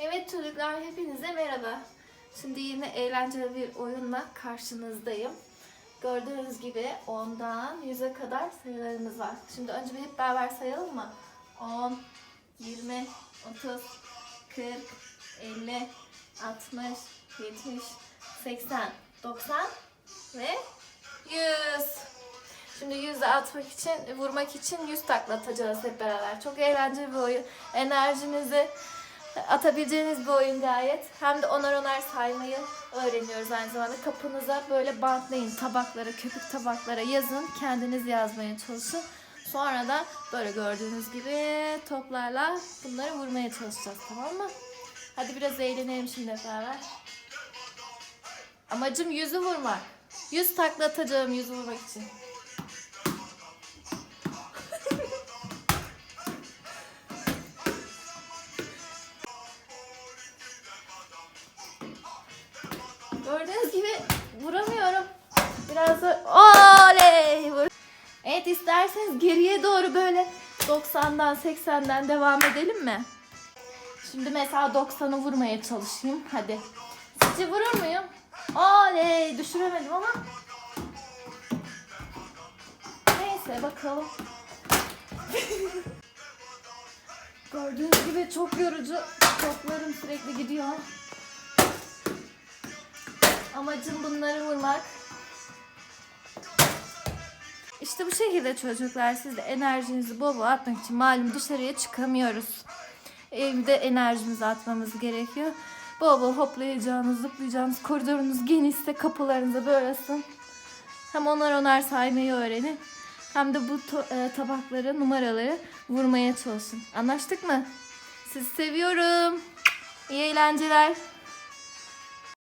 Evet çocuklar hepinize merhaba. Şimdi yine eğlenceli bir oyunla karşınızdayım. Gördüğünüz gibi 10'dan 100'e kadar sayılarımız var. Şimdi önce bir hep beraber sayalım mı? 10, 20, 30, 40, 50, 60, 70, 80, 90 ve 100. Şimdi 100'e atmak için, vurmak için 100 takla atacağız hep beraber. Çok eğlenceli bir oyun. Enerjinizi atabileceğiniz bir oyun gayet. Hem de onar onar saymayı öğreniyoruz aynı zamanda. Kapınıza böyle bantlayın tabaklara, köpük tabaklara yazın. Kendiniz yazmaya çalışın. Sonra da böyle gördüğünüz gibi toplarla bunları vurmaya çalışacağız tamam mı? Hadi biraz eğlenelim şimdi beraber. Amacım yüzü vurmak. Yüz takla atacağım yüzü vurmak için. Gördüğünüz gibi vuramıyorum. Biraz da oley vur. Evet isterseniz geriye doğru böyle 90'dan 80'den devam edelim mi? Şimdi mesela 90'ı vurmaya çalışayım. Hadi. Sizce vurur muyum? Oley düşüremedim ama. Neyse bakalım. Gördüğünüz gibi çok yorucu. Toplarım sürekli gidiyor. Amacım bunları vurmak. İşte bu şekilde çocuklar siz de enerjinizi bol bol atmak için malum dışarıya çıkamıyoruz. Evde enerjimizi atmamız gerekiyor. Bol bol hoplayacağınız, zıplayacağınız, koridorunuz genişse kapılarınıza böyle asın. Hem onar onar saymayı öğrenin. Hem de bu e, tabakları, numaraları vurmaya çalışın. Anlaştık mı? Sizi seviyorum. İyi eğlenceler.